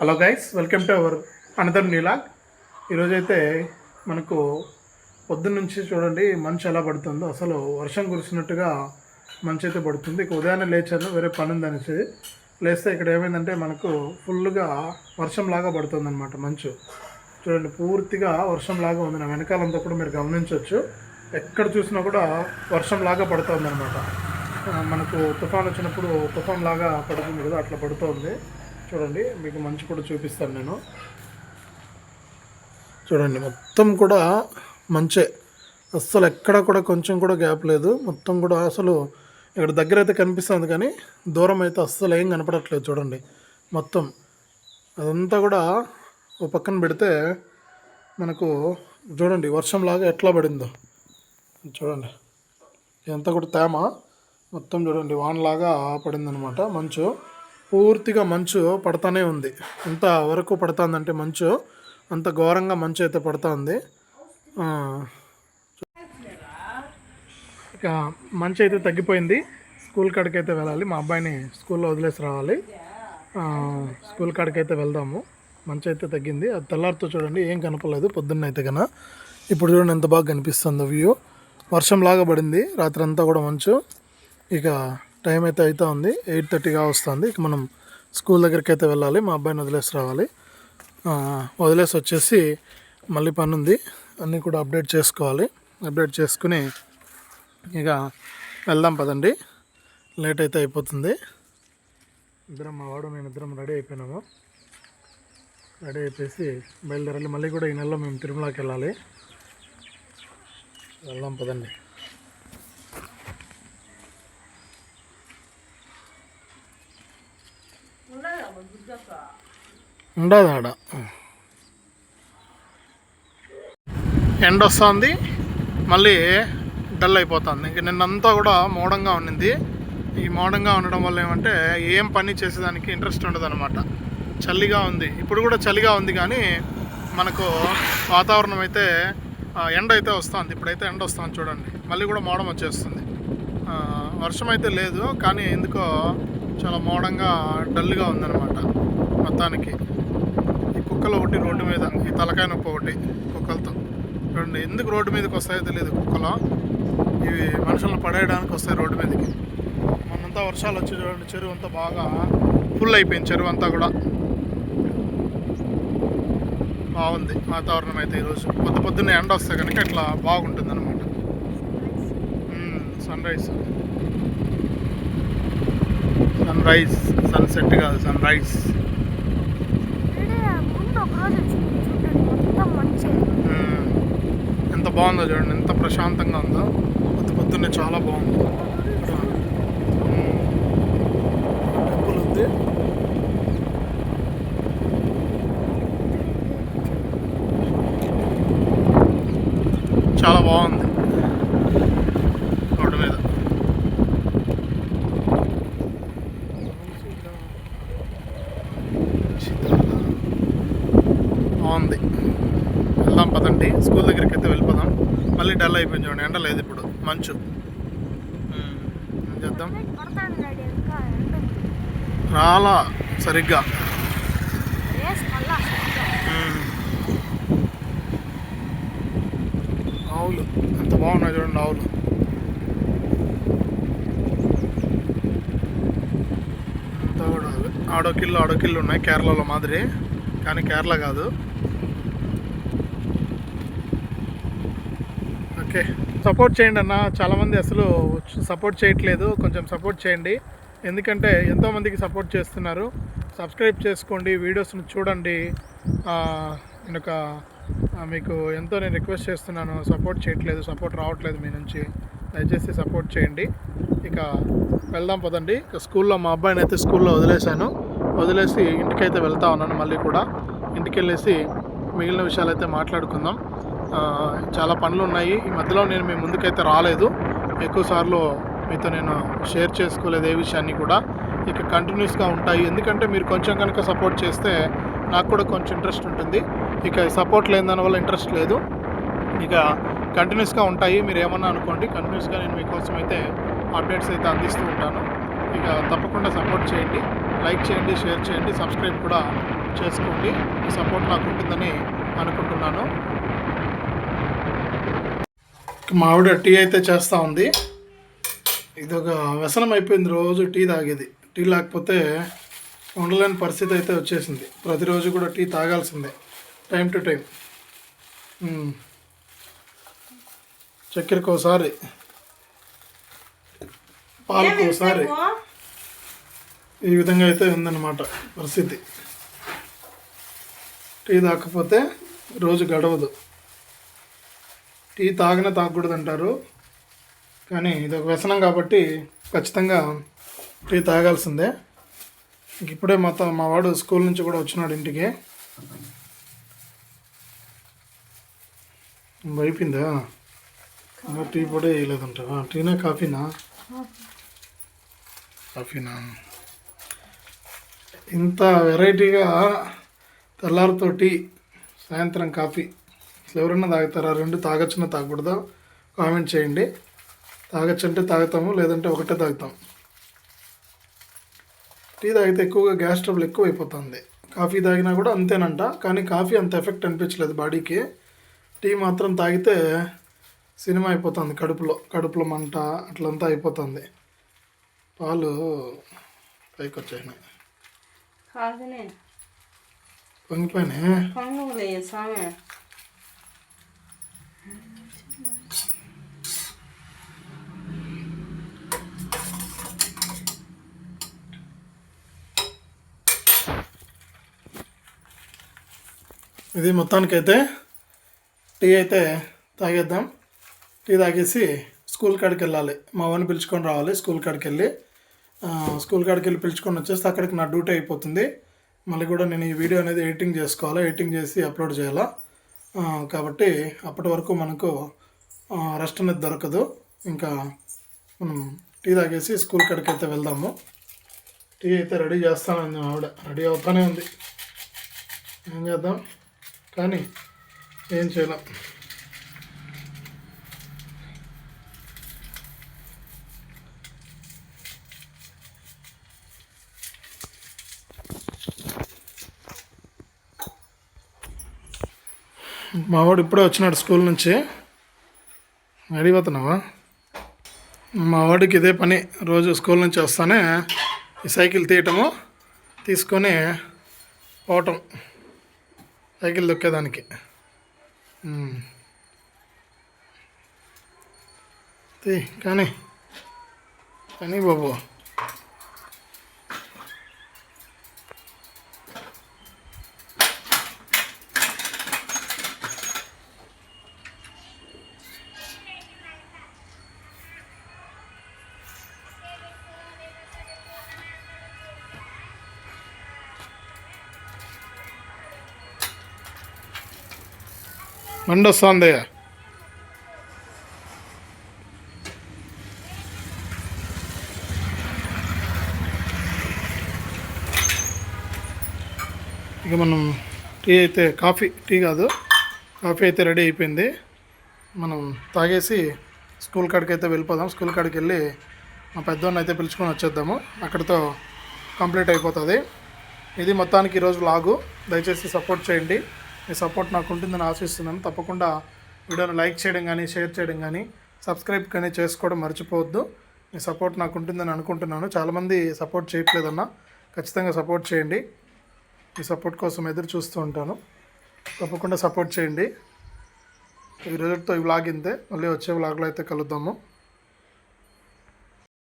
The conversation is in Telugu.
Hello guys welcome to our another vlog. ఈరోజైతే మనకు పొద్దున్న నుంచి చూడండి మంచు ఎలా పడుతుందో. అసలు వర్షం కురిసినట్టుగా మంచు అయితే పడుతుంది. ఇక ఉదయాన్నే లేచాను వేరే పని ఉందనేసి లేస్తే ఇక్కడ ఏమైందంటే మనకు ఫుల్గా వర్షంలాగా పడుతుంది అనమాట మంచు. చూడండి పూర్తిగా వర్షంలాగా ఉంది. నా వెనకాలంతా కూడా మీరు గమనించవచ్చు. ఎక్కడ చూసినా కూడా వర్షంలాగా పడుతుంది అనమాట మనకు తుఫాన్ వచ్చినప్పుడు తుఫాన్ లాగా పడుతుంది కదా అట్లా పడుతుంది. చూడండి మీకు మంచి కూడా చూపిస్తాను నేను. చూడండి మొత్తం కూడా మంచే. అస్సలు ఎక్కడ కూడా కొంచెం కూడా గ్యాప్ లేదు. మొత్తం కూడా అసలు ఇక్కడ దగ్గర అయితే కనిపిస్తుంది కానీ దూరం అయితే అస్సలు ఏం కనపడట్లేదు చూడండి. మొత్తం అదంతా కూడా ఓ పక్కన పెడితే మనకు చూడండి వర్షంలాగా ఎట్లా పడిందో. చూడండి ఇదంతా కూడా తేమ. మొత్తం చూడండి వానలాగా పడిందనమాట మంచు. పూర్తిగా మంచు పడతానే ఉంది. ఎంత వరకు పడుతుందంటే మంచు అంత ఘోరంగా మంచు అయితే పడుతుంది. ఇక మంచు అయితే తగ్గిపోయింది. స్కూల్ కాడికి అయితే వెళ్ళాలి. మా అబ్బాయిని స్కూల్లో వదిలేసి రావాలి. స్కూల్ కాడికి అయితే వెళ్దాము. మంచు అయితే తగ్గింది. అది తెల్లారితో చూడండి ఏం కనపడలేదు. పొద్దున్న అయితే కన్నా ఇప్పుడు చూడండి ఎంత బాగా కనిపిస్తుందో వ్యూ. వర్షం లాగా పడింది. రాత్రి అంతా కూడా మంచు. ఇక టైం అయితే అవుతా ఉంది. ఎయిట్ థర్టీగా వస్తుంది. ఇక మనం స్కూల్ దగ్గరికి అయితే వెళ్ళాలి. మా అబ్బాయిని వదిలేసి రావాలి. వదిలేసి వచ్చేసి మళ్ళీ పని ఉంది. అన్నీ కూడా అప్డేట్ చేసుకోవాలి. అప్డేట్ చేసుకుని ఇక వెళ్దాం పదండి. లేట్ అయితే అయిపోతుంది. ఇద్దరం మా వాడు నేను ఇద్దరం రెడీ అయిపోయినాము. రెడీ అయిపోయి బయలుదేరాలి. మళ్ళీ కూడా ఈ నెలలో మేము తిరుమలకి వెళ్ళాలి. వెళ్దాం పదండి. ఉండదు ఆడ. ఎండ వస్తుంది మళ్ళీ డల్ అయిపోతుంది. ఇంక నిన్నంతా కూడా మోడంగా ఉన్నింది. ఈ మోడంగా ఉండడం వల్ల ఏమంటే ఏం పని చేసేదానికి ఇంట్రెస్ట్ ఉండదు అనమాట చలిగా ఉంది. ఇప్పుడు కూడా చలిగా ఉంది కానీ మనకు వాతావరణం అయితే ఎండ అయితే వస్తుంది. ఇప్పుడైతే ఎండ వస్తుంది చూడండి. మళ్ళీ కూడా మోడం వచ్చేస్తుంది. వర్షం అయితే లేదు కానీ ఎందుకో చాలా మోడంగా డల్గా ఉందన్నమాట మొత్తానికి. కుక్కలు ఒకటి రోడ్డు మీద. ఈ తలకాయ నొప్పి ఒకటి కుక్కలతో. రెండు ఎందుకు రోడ్డు మీదకి వస్తాయో తెలియదు కుక్కలు. ఇవి మనుషులను పడేయడానికి వస్తాయి రోడ్డు మీదకి. మొన్నంతా వర్షాలు వచ్చి చూడండి చెరువు అంతా బాగా ఫుల్ అయిపోయింది చెరువు అంతా కూడా. బాగుంది వాతావరణం అయితే ఈరోజు. పొద్దు పొద్దున్నే ఎండ వస్తే కనుక ఇట్లా బాగుంటుంది అనమాట sunrise sunrise sunset కాదు సన్ రైజ్ ఈడే ముందు ఒక రోజు వచ్చింది చూడండి మొత్తం మంచి మ్మ్. ఎంత బాగుందో చూడండి. ఎంత ప్రశాంతంగా ఉందో. పొద్దు పొద్దున్నే చాలా బాగుంది. టెంపుల్ ఉంది. చాలా బాగుంది రోడ్డు మీద బాగుంది వెళ్దాం పదండి. స్కూల్ దగ్గరికి అయితే వెళ్ళిపోదాం. మళ్ళీ డల్ అయిపోయింది చూడండి. ఎండ లేదు ఇప్పుడు. మంచు. చేద్దాం? రాలా సరిగ్గా. ఆవులు. ఎంత బాగున్నాయి చూడండి ఆవులు. అంతా కూడా ఆడో కిల్లు ఆడో కిల్లు ఉన్నాయి. కేరళలో మాదిరి. కానీ కేరళ కాదు. ఓకే. సపోర్ట్ చేయండి అన్న. చాలామంది అసలు సపోర్ట్ చేయట్లేదు. కొంచెం సపోర్ట్ చేయండి. ఎందుకంటే ఎంతోమందికి సపోర్ట్ చేస్తున్నారు. సబ్స్క్రైబ్ చేసుకోండి. వీడియోస్ని చూడండి. నేను ఒక మీకు ఎంతో నేను రిక్వెస్ట్ చేస్తున్నాను. సపోర్ట్ చేయట్లేదు. సపోర్ట్ రావట్లేదు మీ నుంచి. దయచేసి సపోర్ట్ చేయండి. ఇక వెళ్దాం పదండి. ఇక స్కూల్లో మా అబ్బాయిని అయితే స్కూల్లో వదిలేశాను. వదిలేసి ఇంటికైతే వెళ్తా ఉన్నాను మళ్ళీ కూడా. ఇంటికి వెళ్ళేసి మిగిలిన విషయాలు అయితే మాట్లాడుకుందాం. చాలా పనులు ఉన్నాయి ఈ మధ్యలో నేను మీ ముందుకైతే రాలేదు. ఎక్కువ సార్లు మీతో నేను షేర్ చేసుకోలేదు ఏ విషయాన్ని కూడా. ఇక కంటిన్యూస్గా ఉంటాయి. ఎందుకంటే మీరు కొంచెం కనుక సపోర్ట్ చేస్తే నాకు కూడా కొంచెం ఇంట్రెస్ట్ ఉంటుంది. ఇక సపోర్ట్ లేని దానివల్ల ఇంట్రెస్ట్ లేదు. ఇక కంటిన్యూస్గా ఉంటాయి. మీరు ఏమన్నా అనుకోండి కంటిన్యూస్గా నేను మీకోసం అయితే అప్డేట్స్ అయితే అందిస్తూ ఉంటాను. ఇక తప్పకుండా సపోర్ట్ చేయండి. లైక్ చేయండి షేర్ చేయండి సబ్స్క్రైబ్ కూడా చేసుకోండి. మీ సపోర్ట్ నాకు ఉంటుందని అనుకుంటున్నాను. మా ఆవిడ టీ అయితే చేస్తూ ఉంది. ఇది ఒక వ్యసనం అయిపోయింది రోజు టీ తాగేది. టీ లేకపోతే ఉండలేని పరిస్థితి అయితే వచ్చేసింది. ప్రతిరోజు కూడా టీ తాగాల్సిందే టైం టు టైం. మ్మ్. చక్కెరకు ఒకసారి పాలకు ఒకసారి. ఈ విధంగా అయితే ఉందన్నమాట పరిస్థితి. టీ తాగకపోతే రోజు గడవదు. టీ తాగినా తాగకూడదు అంటారు కానీ ఇది ఒక వ్యసనం కాబట్టి ఖచ్చితంగా టీ తాగాల్సిందే. ఇప్పుడే మా మా వాడు స్కూల్ నుంచి కూడా వచ్చినాడు ఇంటికి. అయిపోయిందా? ఇంకా టీ పొడి వేయలేదంటావా? టీనా కాఫీనా? కాఫీనా? ఇంత వెరైటీగా తెల్లారితో టీ సాయంత్రం కాఫీ. అసలు ఎవరన్నా తాగుతారా? రెండు తాగొచ్చునా తాగకూడదా? కామెంట్ చేయండి. తాగొచ్చు అంటే తాగుతాము లేదంటే ఒకటే తాగుతాం. టీ తాగితే ఎక్కువగా గ్యాస్ ట్రబుల్ ఎక్కువ అయిపోతుంది కాఫీ తాగినా కూడా అంతేనంట కానీ కాఫీ అంత ఎఫెక్ట్ అనిపించలేదు బాడీకి. టీ మాత్రం తాగితే సినిమా అయిపోతుంది కడుపులో కడుపులో మంట అట్లంతా అయిపోతుంది. పాలు పైకి వచ్చేసినాయి పొంగిపోయినాయి ఇది మొత్తానికైతే టీ అయితే తాగేద్దాం. టీ తాగేసి స్కూల్ కాడికి వెళ్ళాలి. మా వాడిని పిలుచుకొని రావాలి స్కూల్ కాడికి వెళ్ళి. స్కూల్ కాడికి వెళ్ళి పిలుచుకొని వచ్చేస్తే అక్కడికి నా డ్యూటీ అయిపోతుంది. మళ్ళీ కూడా నేను ఈ వీడియో అనేది ఎడిటింగ్ చేసుకోవాలి? ఎడిటింగ్ చేసి అప్లోడ్ చేయాలా? కాబట్టి అప్పటి వరకు మనకు రెస్ట్ అనేది దొరకదు. ఇంకా మనం టీ తాగేసి స్కూల్ కాడికి అయితే వెళ్దాము. టీ అయితే రెడీ చేస్తానని ఆవిడ రెడీ అవుతానే ఉంది. ఏం చేద్దాం? కానీ ఏం చేయలేం. మా వాడు ఇప్పుడే వచ్చినాడు స్కూల్ నుంచి. అడిగిపోతున్నావా మా వాడికి ఇదే పని. రోజు స్కూల్ నుంచి వస్తానే ఈ సైకిల్ తీయటము తీసుకొని పోవటం. సైకిల్ దొక్కేదానికి. తీ కానీ కానీ బాబు. బండి వస్తుంది ఇక మనం టీ అయితే కాఫీ టీ కాదు. కాఫీ అయితే రెడీ అయిపోయింది. మనం తాగేసి స్కూల్ కాడికి అయితే వెళ్ళిపోదాం. స్కూల్ కాడికి వెళ్ళి మా పెద్దోన్న అయితే పిలుచుకొని వచ్చేద్దాము. అక్కడితో కంప్లీట్ అయిపోతుంది. ఇది మొత్తానికి ఈరోజు లాగు. దయచేసి సపోర్ట్ చేయండి. మీ సపోర్ట్ నాకు ఉంటుందని ఆశిస్తున్నాను. తప్పకుండా వీడియోని లైక్ చేయడం కానీ షేర్ చేయడం కానీ సబ్స్క్రైబ్ కానీ చేసుకోవడం మర్చిపోవద్దు. మీ సపోర్ట్ నాకు ఉంటుందని అనుకుంటున్నాను. చాలామంది సపోర్ట్ చేయట్లేదన్న ఖచ్చితంగా సపోర్ట్ చేయండి. మీ సపోర్ట్ కోసం ఎదురు చూస్తూ ఉంటాను. తప్పకుండా సపోర్ట్ చేయండి. ఈ రోజుతో ఈ వ్లాగ్ ఇంతే. మళ్ళీ వచ్చే వ్లాగ్లో అయితే కలుద్దాము.